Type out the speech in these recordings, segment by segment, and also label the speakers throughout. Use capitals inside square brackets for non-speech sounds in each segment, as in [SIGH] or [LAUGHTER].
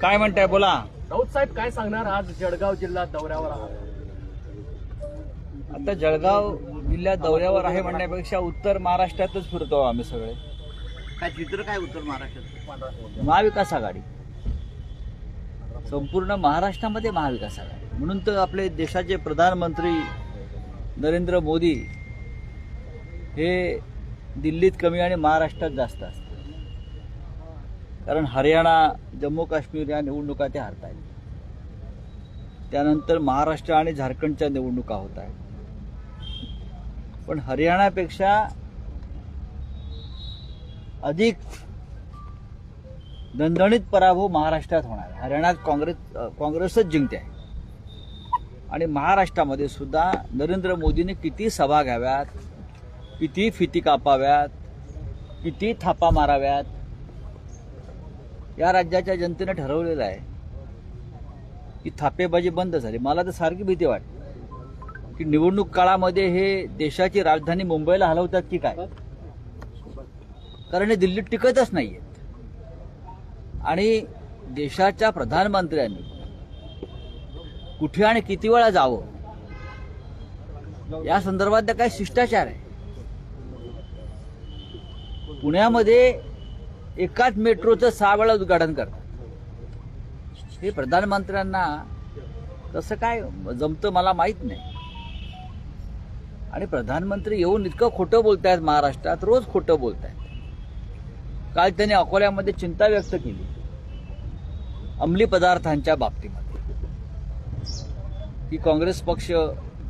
Speaker 1: काय म्हणताय बोला.
Speaker 2: राऊत साहेब काय सांगणार? आज जळगाव जिल्हा दौऱ्यावर आहात.
Speaker 1: आता जळगाव जिल्ह्यात दौऱ्यावर आहे म्हणण्यापेक्षा उत्तर महाराष्ट्रातच फिरतो आम्ही सगळे.
Speaker 3: काय चित्र काय उत्तर महाराष्ट्रात?
Speaker 1: महाविकास आघाडी. संपूर्ण महाराष्ट्रामध्ये महाविकास आघाडी. म्हणून तर आपले देशाचे प्रधानमंत्री नरेंद्र मोदी हे दिल्लीत कमी आणि महाराष्ट्रात जास्त असतात. कारण हरियाणा जम्मू काश्मीर या निवडणुका ते हरत आहेत त्यानंतर महाराष्ट्र आणि झारखंडच्या निवडणुका होत आहेत पण हरियाणापेक्षा अधिक दणदणीत पराभव महाराष्ट्रात होणार. हरियाणात काँग्रेस काँग्रेसच जिंकते. आहे आणि महाराष्ट्रामध्ये सुद्धा नरेंद्र मोदीने किती सभा घ्याव्यात किती फिती कापाव्यात किती थापा माराव्यात या राज्याच्या जनतेनं ठरवलेलं आहे की थापेबाजी बंद झाली. मला तर सारखी भीती वाटते. की निवडणूक काळामध्ये हे देशाची राजधानी मुंबईला हलवतात की काय? कारण हे दिल्लीत टिकतच नाहीयेत आणि देशाच्या प्रधानमंत्र्यांनी कुठे आणि किती वेळा जावं? या संदर्भात काय शिष्टाचार आहे. पुण्यामध्ये एकाच मेट्रोचं सहा वेळा उद्घाटन करतात हे प्रधानमंत्र्यांना कसं काय जमतं मला माहीत नाही. आणि प्रधानमंत्री येऊन इतकं खोटं बोलतायत महाराष्ट्रात रोज खोटं बोलतायत. काल त्यांनी अकोल्यामध्ये चिंता व्यक्त केली. अंमली पदार्थांच्या बाबतीमध्ये. की काँग्रेस पक्ष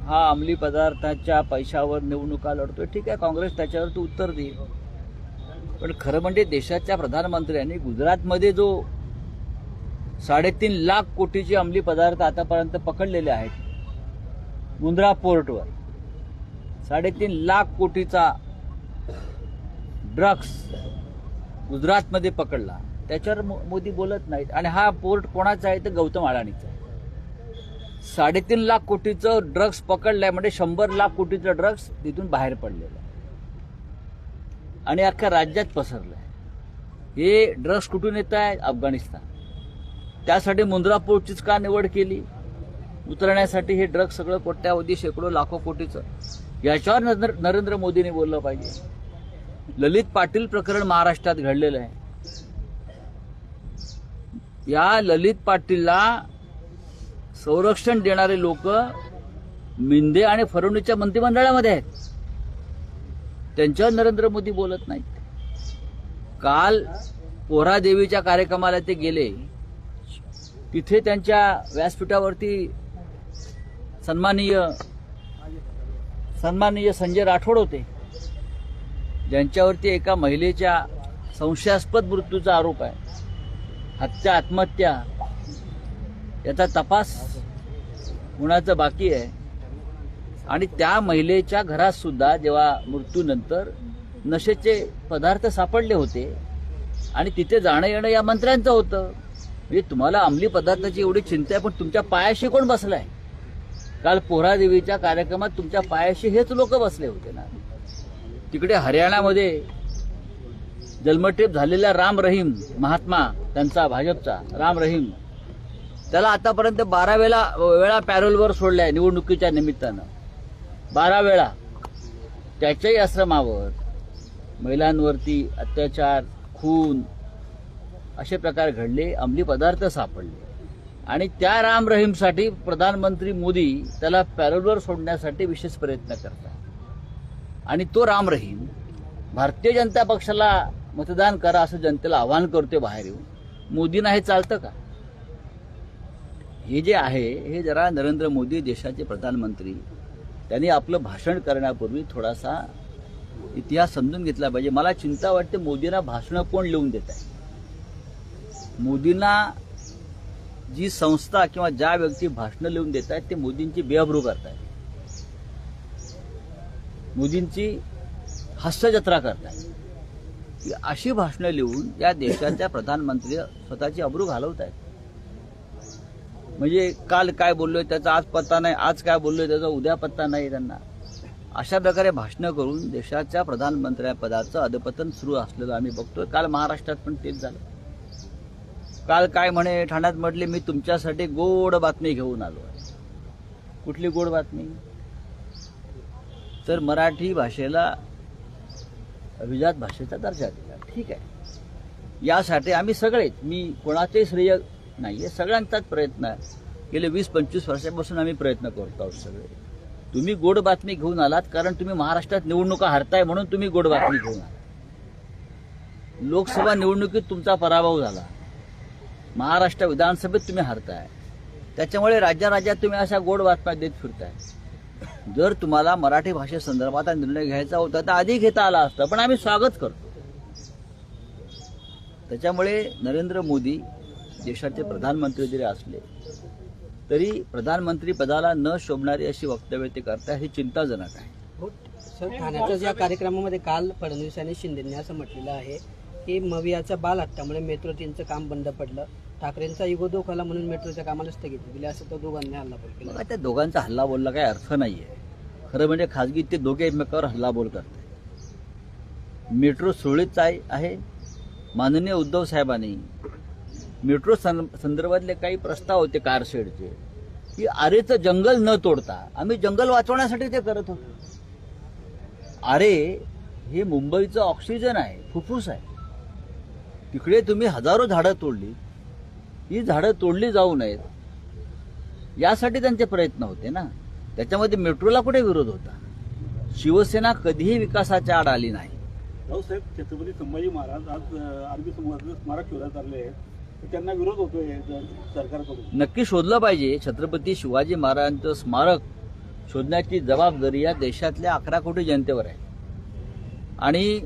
Speaker 1: हा अंमली पदार्थाच्या पैशावर निवडणुका लढतोय. ठीक आहे काँग्रेस त्याच्यावर तू उत्तर देईल पण खरं म्हणजे देशाच्या प्रधानमंत्र्यांनी गुजरातमध्ये जो साडेतीन लाख कोटीचे अंमली पदार्थ आतापर्यंत पकडलेले आहेत मुंद्रा पोर्टवर साडेतीन लाख कोटीचा ड्रग्स गुजरातमध्ये पकडला. त्याच्यावर मो- मोदी बोलत नाहीत. आणि हा पोर्ट कोणाचा आहे तर गौतम अडाणीचा आहे. साडेतीन लाख कोटीचं ड्रग्स पकडलंय म्हणजे शंभर लाख कोटीचं ड्रग्स तिथून बाहेर पडलेलं आहे. आणि अख्ख्या राज्यात पसरलं आहे हे ड्रग्स कुठून येत आहे अफगाणिस्तान. त्यासाठी मुंद्रा पोर्टचीच का निवड केली? उतरण्यासाठी हे ड्रग्स सगळं कोट्यावधी शेकडो लाखो कोटीचं. याच्यावर नरेंद्र- नरेंद्र मोदींनी बोललं पाहिजे. ललित पाटील प्रकरण महाराष्ट्रात घडलेलं आहे. या ललित पाटीलला संरक्षण देणारे लोक मिंदे आणि फरवणीच्या मंत्रिमंडळामध्ये आहेत. त्यांच्यावर नरेंद्र मोदी बोलत नाहीत. काल पोहरा देवीच्या कार्यक्रमाला ते गेले. तिथे त्यांच्या व्यासपीठावरती सन्माननीय सन्माननीय संजय राठोड होते. ज्यांच्यावरती एका महिलेच्या संशयास्पद मृत्यूचा आरोप आहे. हत्या आत्महत्या याचा तपास होण्याचं बाकी आहे. आणि त्या महिलेच्या घरात सुद्धा जेव्हा मृत्यूनंतर नशेचे पदार्थ सापडले होते आणि तिथे जाणं येणं या मंत्र्यांचं होतं. म्हणजे तुम्हाला अंमली पदार्थाची एवढी चिंता आहे पण तुमच्या पायाशी कोण बसलाय? काल पोहरादेवीच्या कार्यक्रमात तुमच्या पायाशी हेच लोक बसले होते ना. तिकडे हरियाणामध्ये जन्मटेप झालेला राम रहीम महात्मा त्यांचा भाजपचा राम रहीम त्याला आतापर्यंत बारा वेळा वेळा पॅरोलवर सोडलाय निवडणुकीच्या निमित्तानं. बारा वेळा त्याच्याही आश्रमावर महिलांवरती अत्याचार खून असे प्रकार घडले अंमली पदार्थ सापडले. आणि त्या राम रहीमसाठी प्रधानमंत्री मोदी त्याला पॅरोलवर सोडण्यासाठी विशेष प्रयत्न करतात. आणि तो राम रहीम भारतीय जनता पक्षाला मतदान करा असं जनतेला आवाहन करतोय बाहेर येऊन. मोदींना हे चालतं का? हे जे आहे हे जरा नरेंद्र मोदी देशाचे प्रधानमंत्री त्यांनी आपलं भाषण करण्यापूर्वी थोडासा इतिहास समजून घेतला पाहिजे. मला चिंता वाटते मोदींना भाषणं कोण लिहून देत आहे? मोदींना जी संस्था किंवा ज्या व्यक्ती भाषणं लिहून देत आहेत ते मोदींची बेअब्रू करतायत मोदींची हास्यजत्रा करतायत ही अशी भाषणं लिहून या देशाच्या प्रधानमंत्री स्वतःची अब्रू घालवत आहेत. म्हणजे काल काय बोललोय त्याचा आज पत्ता नाही आज काय बोललोय त्याचा उद्या पत्ता नाही त्यांना. अशा प्रकारे भाषणं करून देशाच्या प्रधानमंत्र्यापदाचं अधपतन सुरू असलेलं आम्ही बघतोय. काल महाराष्ट्रात पण तेच झालं. काल काय म्हणे ठाण्यात म्हटले मी तुमच्यासाठी गोड बातमी घेऊन आलो आहे. कुठली गोड बातमी? तर मराठी भाषेला अभिजात भाषेचा दर्जा दिला. ठीक आहे. यासाठी आम्ही सगळेच मी कोणाचे श्रेय नाही आहे सगळ्यांचाच प्रयत्न आहे. गेले वीस पंचवीस वर्षापासून आम्ही प्रयत्न करतो आहोत सगळे. तुम्ही गोड बातमी घेऊन आलात कारण तुम्ही महाराष्ट्रात निवडणुका हरताय म्हणून तुम्ही गोड बातमी घेऊन आलात. लोकसभा निवडणुकीत तुमचा पराभव झाला. महाराष्ट्र विधानसभेत तुम्ही हरताय. त्याच्यामुळे राज्याराज्यात तुम्ही अशा गोड बातम्या देत फिरताय. जर तुम्हाला मराठी भाषेसंदर्भात निर्णय घ्यायचा होता तर आधी घेता आला असता पण आम्ही स्वागत करतो. त्याच्यामुळे नरेंद्र मोदी देशाचे प्रधानमंत्री जरी असले तरी प्रधानमंत्री पदाला न शोभणारी अशी वक्तव्य ते करताय हे चिंताजनक आहे.
Speaker 4: सर ठाण्याच्या या कार्यक्रमामध्ये काल फडणवीस आणि शिंदेंनी असं म्हटलेलं आहे की मवियाच्या बाल हट्टामुळे मेट्रो तीनचं काम बंद पडलं. ठाकरेंचा इगो दोखाला म्हणून मेट्रोच्या कामाला स्थगिती दिली असं तो दोघांनी हल्लाबोल केला.
Speaker 1: त्या दोघांचा हल्लाबोलला काही अर्थ नाहीये. खरं म्हणजे खाजगी ते दोघे एकमेकावर हल्लाबोल करतात मेट्रो सुरळीत आहे आहे. माननीय उद्धव साहेबांनी मेट्रो सं- संदर्भातले काही प्रस्ताव होते कारशेडचे की आरेचं जंगल न तोडता आम्ही जंगल वाचवण्यासाठी ते करत होतो. आरे हे मुंबईचं ऑक्सिजन आहे फुफ्फुस आहे. तिकडे तुम्ही हजारो झाडं तोडली ही झाडं तोडली जाऊ नयेत. यासाठी त्यांचे प्रयत्न होते ना. त्याच्यामध्ये मेट्रोला कुठे विरोध होता? शिवसेना कधीही विकासाच्या आड आली नाही.
Speaker 5: रावसाहेब छत्रपती संभाजी महाराज आज अरबी समुद्राचं स्मारक शोधात आले आहेत. त्यांना विरोध होतोय सरकारकडून.
Speaker 1: नक्की शोधलं पाहिजे. छत्रपती शिवाजी महाराजांचं स्मारक शोधण्याची जबाबदारी या देशातल्या अकरा कोटी जनतेवर आहे. आणि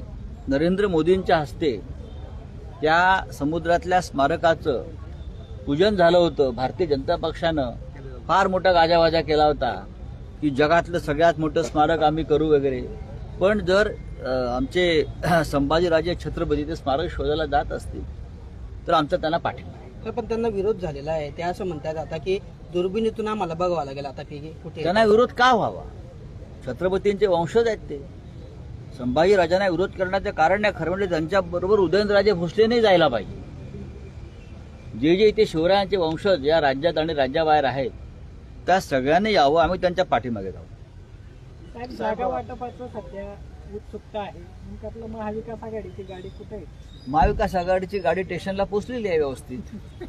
Speaker 1: नरेंद्र मोदींच्या हस्ते त्या समुद्रातल्या स्मारकाचं पूजन झालं होतं. भारतीय जनता पक्षानं फार मोठा गाजावाजा केला होता की जगातलं सगळ्यात मोठं स्मारक आम्ही करू वगैरे. पण जर आमचे [CLEARS THROAT] संभाजीराजे छत्रपती ते स्मारक शोधायला जात असतील तर आमचा त्यांना पाठिंबा आहे.
Speaker 4: तर पण त्यांना विरोध झालेला आहे. ते असं म्हणतात आता की दुर्बिणीतून आम्हाला बघावं लागेल आता की कुठे
Speaker 1: त्यांना विरोध का व्हावा? छत्रपतींचे वंशज आहेत ते. संभाजी राजांना विरोध करण्याचं कारण नाही खरं म्हणजे त्यांच्याबरोबर उदयनराजे भोसले नाही जायला पाहिजे. जे जे इथे शिवरायांचे वंशज या राज्यात आणि राज्याबाहेर आहेत त्या सगळ्यांनी यावं आम्ही त्यांच्या पाठीमागे जाऊ.
Speaker 6: जागा वाटपाचं सध्या उत्सुकता आहे. महाविकास आघाडीची गाडी कुठे आहे?
Speaker 1: महाविकास आघाडीची गाडी स्टेशनला पोचलेली आहे व्यवस्थित. [LAUGHS]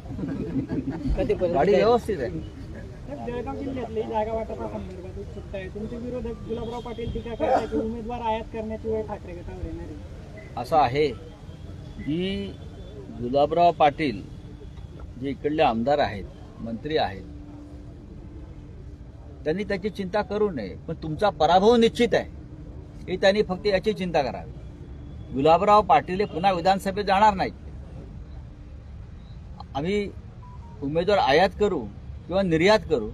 Speaker 1: गाडी? व्यवस्थित आहे.
Speaker 6: साहेब जळगाव जिल्ह्यातली जागा वाटपासंदर्भात उत्सुकता आहे. तुमचे विरोधक गुलाबराव पाटील टीका करतात की उमेदवार आयात करण्याची वेळ ठाकरे गटावर येणार. आहे
Speaker 1: असं आहे की गुलाबराव पाटील जे इकडले आमदार आहेत मंत्री आहेत त्यांनी त्याची चिंता करू नये. पण तुमचा पराभव निश्चित आहे. हे त्यांनी फक्त याची चिंता करावी. गुलाबराव पाटील हे पुन्हा विधानसभेत जाणार नाहीत. आम्ही उमेदवार आयात करू किंवा निर्यात करू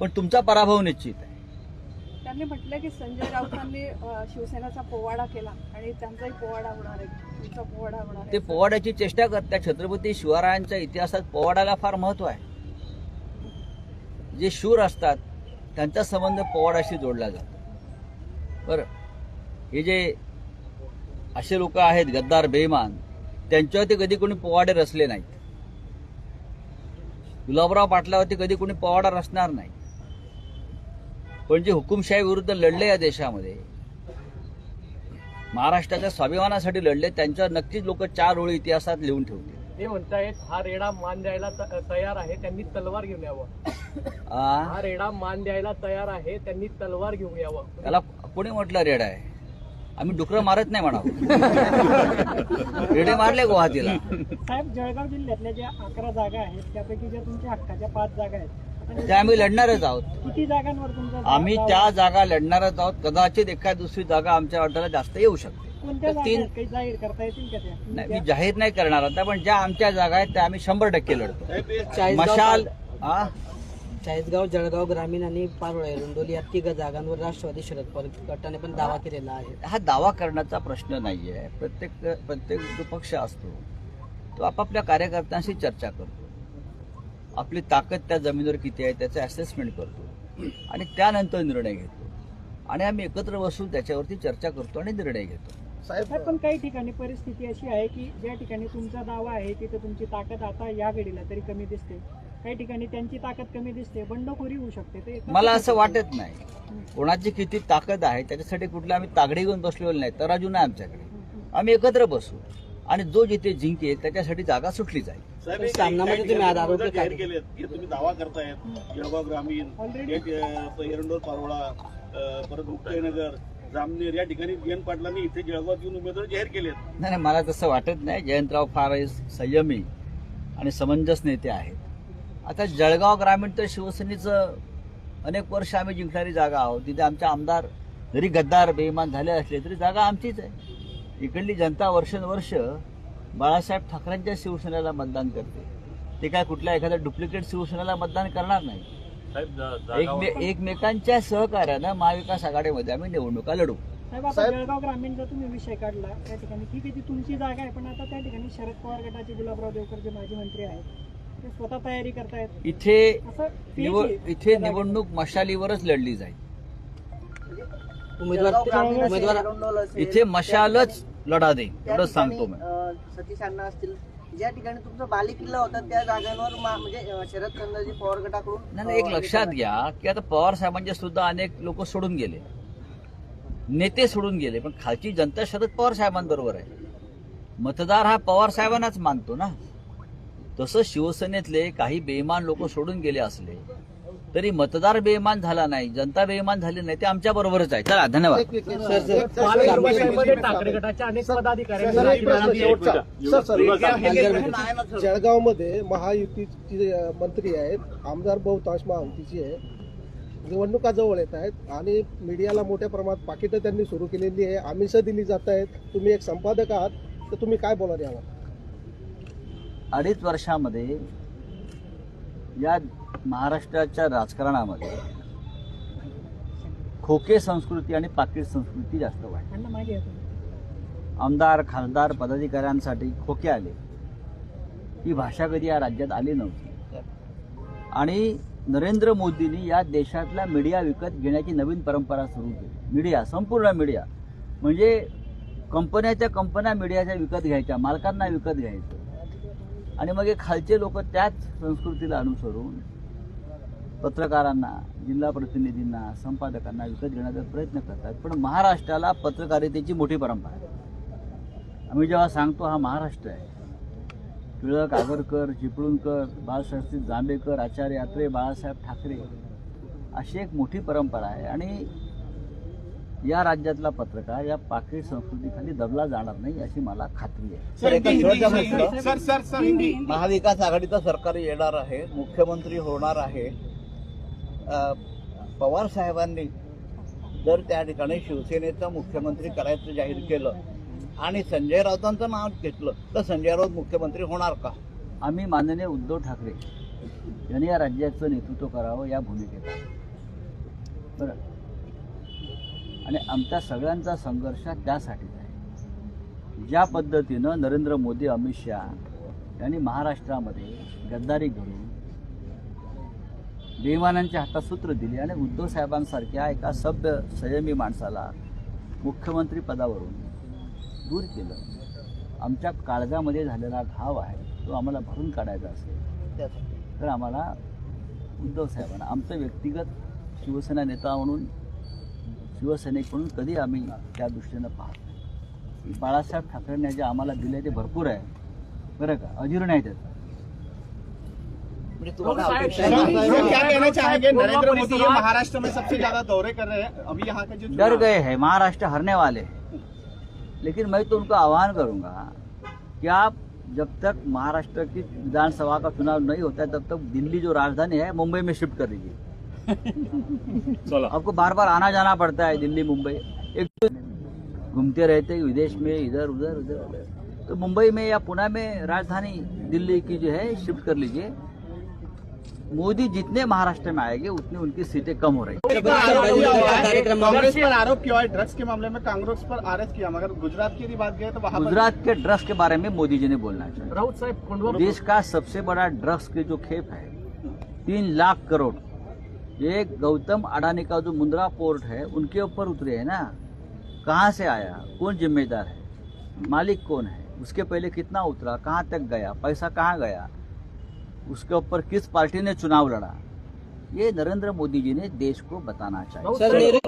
Speaker 1: पण तुमचा पराभव निश्चित आहे.
Speaker 7: त्यांनी म्हटलं की संजय राऊतांनी शिवसेनेचा पोवाडा केला आणि त्यांचाही पोवाडा होणार आहे. तुमचा पोवाडा होणार
Speaker 1: ते पोवाड्याची चेष्टा करतात. छत्रपती शिवरायांच्या इतिहासात पोवाड्याला फार महत्त्व आहे. जे शूर असतात त्यांचा संबंध पोवाड्याशी जोडला जातो. बरं. हे जे असे लोक आहेत गद्दार बेईमान. त्यांच्यावरती कधी कोणी पोवाडे रचले नाहीत. गुलाबराव पाटलावरती कधी कोणी पोवाडा रचणार नाही. पण जे हुकुमशाही विरुद्ध लढले या देशामध्ये महाराष्ट्राच्या स्वाभिमानासाठी लढले त्यांच्यावर नक्कीच लोक चार ओळी इतिहासात लिहून ठेवतील.
Speaker 2: ते म्हणतायत हा रेडा मान द्यायला तयार आहे त्यांनी तलवार घेऊन यावं. हा रेडा मान द्यायला तयार आहे त्यांनी तलवार घेऊन यावं.
Speaker 1: त्याला कोणी म्हटलं रेड आहे? आम्ही डुकरं मारत नाही म्हणा रेडे मारले गुवाहाटीला.
Speaker 6: साहेब जळगाव जिल्ह्यातल्या ज्या अकरा जागा आहेत त्यापैकी ज्या तुमच्या हक्काच्या पाच जागा आहेत
Speaker 1: त्या आम्ही लढणारच आहोत.
Speaker 6: किती जागांवर तुमचा
Speaker 1: आम्ही त्या जागा लढणारच आहोत. कदाचित एखाद दुसरी जागा आमच्या वाट्याला जास्त येऊ शकते. तीन
Speaker 6: जाहीर करता येतील का
Speaker 1: नाही
Speaker 6: त्या
Speaker 1: मी जाहीर नाही करणार आता पण ज्या आमच्या जागा आहेत त्या आम्ही शंभर टक्के लढतो. मशाल आ?
Speaker 4: चाळीसगाव जळगाव ग्रामीण आणि पारोळा रुंडोली या तिघ जागांवर राष्ट्रवादी शरद पवार गटाने पण दावा केलेला आहे.
Speaker 1: हा दावा करण्याचा प्रश्न नाहीये. प्रत्येक प्रत्येक जो पक्ष असतो. तो आपापल्या कार्यकर्त्यांशी चर्चा करतो. आपली ताकद त्या जमिनीवर किती आहे त्याचं असेसमेंट करतो. आणि त्यानंतर निर्णय घेतो. आणि आम्ही एकत्र बसून त्याच्यावरती चर्चा करतो आणि निर्णय घेतो.
Speaker 6: साहेब पण काही ठिकाणी परिस्थिती अशी आहे की ज्या ठिकाणी तुमचा दावा आहे तिथे तुमची ताकद आता या घडीला तरी कमी दिसते. काही ठिकाणी त्यांची ताकद कमी दिसते बंडखोरी होऊ शकते. ते
Speaker 1: मला असं वाटत नाही. कोणाची किती ताकद आहे त्याच्यासाठी कुठलं आम्ही तागडी घेऊन बसलेलो नाही तराजू नाही आमच्याकडे. आम्ही एकत्र बसू आणि जो जिथे जिंकेल त्याच्यासाठी जागा सुटली जाईल.
Speaker 5: साहेब, एक-
Speaker 4: सामनामध्ये
Speaker 5: काही
Speaker 4: तुम्ही आज आरोप
Speaker 5: विरोधक जाहीर केलेत की तुम्ही दावा करतायत. जळगाव ग्रामीण
Speaker 6: Already-
Speaker 5: एक, अ, एरंडोल पारोळा अ, परत मुक्ताईनगर जामनेर या ठिकाणी जयंत पाटलांनी इथे जळगावात येऊन उमेदवार जाहीर केलेत
Speaker 1: नाही नाही, मला तसं वाटत नाही. जयंतराव फार संयमी आणि समंजस नेते आहेत. आता जळगाव ग्रामीण तर शिवसेनेचं अनेक वर्ष आम्ही जिंकणारी जागा आहोत. तिथे आमचे आमदार जरी गद्दार बेईमान झाले असले तरी जागा आमचीच आहे. इकडली जनता वर्षानुवर्ष बाळासाहेब ठाकरेंच्या शिवसेनेला मतदान करते. ते काय कुठल्या एखाद्या डुप्लिकेट शिवसेनेला मतदान करणार नाही. एकमे एकमेकांच्या सहकार्यानं महाविकास आघाडीमध्ये आम्ही निवडणुका लढू.
Speaker 6: साहेब आता जळगाव ग्रामीणचा तुम्ही विषय काढला त्या ठिकाणी ठीक आहे ती तुमची जागा आहे पण आता त्या ठिकाणी शरद पवार गटाचे गुलाबराव देवकर जे माजी मंत्री आहेत. ते स्वतः तयारी करतायत?
Speaker 1: इथे निवड. इथे निवडणूक मशालीवरच लढली जाईल.
Speaker 4: उमेदवार उमेदवार
Speaker 1: इथे मशालच लढा देईल एवढंच सांगतो मी.
Speaker 8: सतीश अण्णा असतील. ज्या ठिकाणी तुमचा बाली किल्ला होता त्या जागांवर म्हणजे शरद चंद्रजी पवार गटाकडून
Speaker 1: नाही, एक लक्षात घ्या की आता पवार साहेबांचे सुद्धा अनेक लोक सोडून गेले. नेते सोडून गेले पण खालची जनता शरद पवार साहेबांबरोबर आहे. मतदार हा पवार साहेबांनाच मानतो ना. तसं शिवसेनेतले काही बेईमान लोक सोडून गेले असले तरी मतदार बेईमान झाला नाही जनता बेईमान झाली नाही ते आमच्या बरोबरच आहे. चला धन्यवाद.
Speaker 4: सर सर
Speaker 2: पालकमंत्र्यांमध्ये ठाकरे गटाच्या अनेक पदाधिकाऱ्यांनी राजीनामे दिले.
Speaker 9: जळगावमध्ये महायुतीचे मंत्री आहेत आमदार बहुतांश महायुतीची आहे निवडणुका जवळ येत आहेत आणि मीडियाला मोठ्या प्रमाणात पाकिटं त्यांनी सुरू केलेली आहे. आमिषं दिली जात आहेत. तुम्ही एक संपादक आहात तर तुम्ही काय बोलाल यावर?
Speaker 1: अडीच वर्षामध्ये या महाराष्ट्राच्या राजकारणामध्ये खोके संस्कृती आणि पाकिट संस्कृती जास्त वाढली. आमदार खासदार पदाधिकाऱ्यांसाठी खोके आले. ही भाषा कधी या राज्यात आली नव्हती. आणि नरेंद्र मोदींनी या देशातला मीडिया विकत घेण्याची नवीन परंपरा सुरू केली. मीडिया संपूर्ण मीडिया. म्हणजे कंपन्याच्या कंपन्या मीडियाच्या विकत घ्यायच्या मालकांना विकत घ्यायचं. आणि मग हे खालचे लोक त्याच संस्कृतीला अनुसरून पत्रकारांना जिल्हा प्रतिनिधींना संपादकांना विकत घेण्याचा प्रयत्न करतात. पण महाराष्ट्राला पत्रकारितेची मोठी परंपरा आहे. आम्ही जेव्हा सांगतो हा महाराष्ट्र आहे. टिळक आगरकर चिपळूणकर बाळशास्त्री जांभेकर आचार्य यात्रे बाळासाहेब ठाकरे अशी एक मोठी परंपरा आहे. आणि या राज्यातला पत्रकार या पाकिट संस्कृतीखाली दबला जाणार नाही याची मला खात्री आहे.
Speaker 3: महाविकास आघाडीचं सरकार येणार आहे मुख्यमंत्री होणार आहे. पवार साहेबांनी जर त्या ठिकाणी शिवसेनेचं मुख्यमंत्री करायचं जाहीर केलं आणि संजय राऊतांचं नाव घेतलं तर संजय राऊत मुख्यमंत्री होणार का?
Speaker 1: आम्ही माननीय उद्धव ठाकरे यांनी या राज्याचं नेतृत्व करावं या भूमिकेत. बरं. आणि आमच्या सगळ्यांचा संघर्ष त्यासाठीच आहे. ज्या पद्धतीनं नरेंद्र मोदी अमित शहा यांनी महाराष्ट्रामध्ये गद्दारी घडून बेमानांच्या हातात सूत्र दिली आणि उद्धव साहेबांसारख्या एका सभ्य संयमी माणसाला मुख्यमंत्री पदावरून दूर केलं. आमच्या काळजामध्ये झालेला घाव आहे तो आम्हाला भरून काढायचा असेल तर आम्हाला उद्धव साहेबांना आमचं व्यक्तिगत शिवसेना नेता म्हणून शिवसैनिक म्हणून कधी आम्ही त्या दृष्टीनं पाहत नाही. बाळासाहेब ठाकरेंनी जे आम्हाला दिले ते भरपूर आहे. बरं का? अजीर्ण आहे त्याचं
Speaker 3: म्हणजे तुम्हाला
Speaker 2: साहेब,
Speaker 3: अपेक्षा
Speaker 2: साहेब,
Speaker 3: आहे?
Speaker 2: साहेब,
Speaker 10: क्या कहना चाहेंगे
Speaker 2: कोरोना
Speaker 10: नरेंद्र मोदी ये महाराष्ट्र में सबसे ज़्यादा दौरे कर रहे हैं। अभी यहाँ का जो
Speaker 1: डर गए हैं महाराष्ट्र हारने वाले लेकिन मैं तो उनको आह्वान करूँगा कि आप जब तक महाराष्ट्र की विधानसभा का चुनाव नहीं होता है तब तक दिल्ली जो राजधानी है मुंबई में शिफ्ट कर दीजिए। [LAUGHS] आपको बार बार आना जाना पड़ता है दिल्ली मुंबई। एक तो घूमते रहते हैं विदेश में इधर उधर उधर उधर। तो मुंबई में या पुणे में राजधानी दिल्ली की जो है शिफ्ट कर लीजिए। मोदी जितने महाराष्ट्र में आएँगे उतनी उनकी सीटें कम हो रही
Speaker 10: आरोप किया है, कांग्रेस पर आरोप किया। है ड्रग्स के मामले में कांग्रेस पर अरेस्ट किया मगर गुजरात की यदि बात करें तो वहाँ
Speaker 1: गुजरात के ड्रग्स के बारे में मोदी जी ने बोलना चाहिए।
Speaker 2: राऊत साहब
Speaker 1: देश का सबसे बड़ा ड्रग्स की जो खेप है तीन लाख करोड़। ये गौतम अडानी का जो मुंद्रा पोर्ट है उनके ऊपर उतरे है ना। कहाँ से आया? कौन जिम्मेदार है? मालिक कौन है? उसके पहले कितना उतरा? कहाँ तक गया? पैसा कहाँ गया? उसके ऊपर किस पार्टी ने चुनाव लड़ा? ये नरेंद्र मोदी जी ने देश को बताना चाहिए।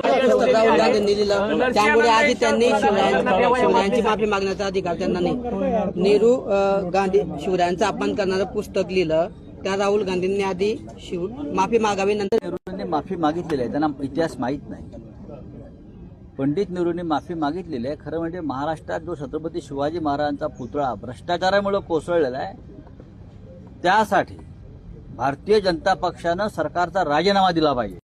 Speaker 4: त्यामुळे आधी त्यांनी शिवरायांची माफी मागण्याचा अधिकार त्यांना नाही। नेहरू गांधी शिवरायांचा अपमान करणारं पुस्तक लिहिलं. त्या राहुल गांधींनी आधी शिव माफी मागावी नंतर
Speaker 1: नेहरूंनी माफी मागितलेली आहे त्यांना इतिहास माहीत नाही. पंडित नेहरूंनी माफी मागितलेली आहे खरं म्हणजे महाराष्ट्रात जो छत्रपती शिवाजी महाराजांचा पुतळा भ्रष्टाचारामुळे कोसळलेला आहे त्यासाठी भारतीय जनता पक्षानं सरकारचा राजीनामा दिला पाहिजे.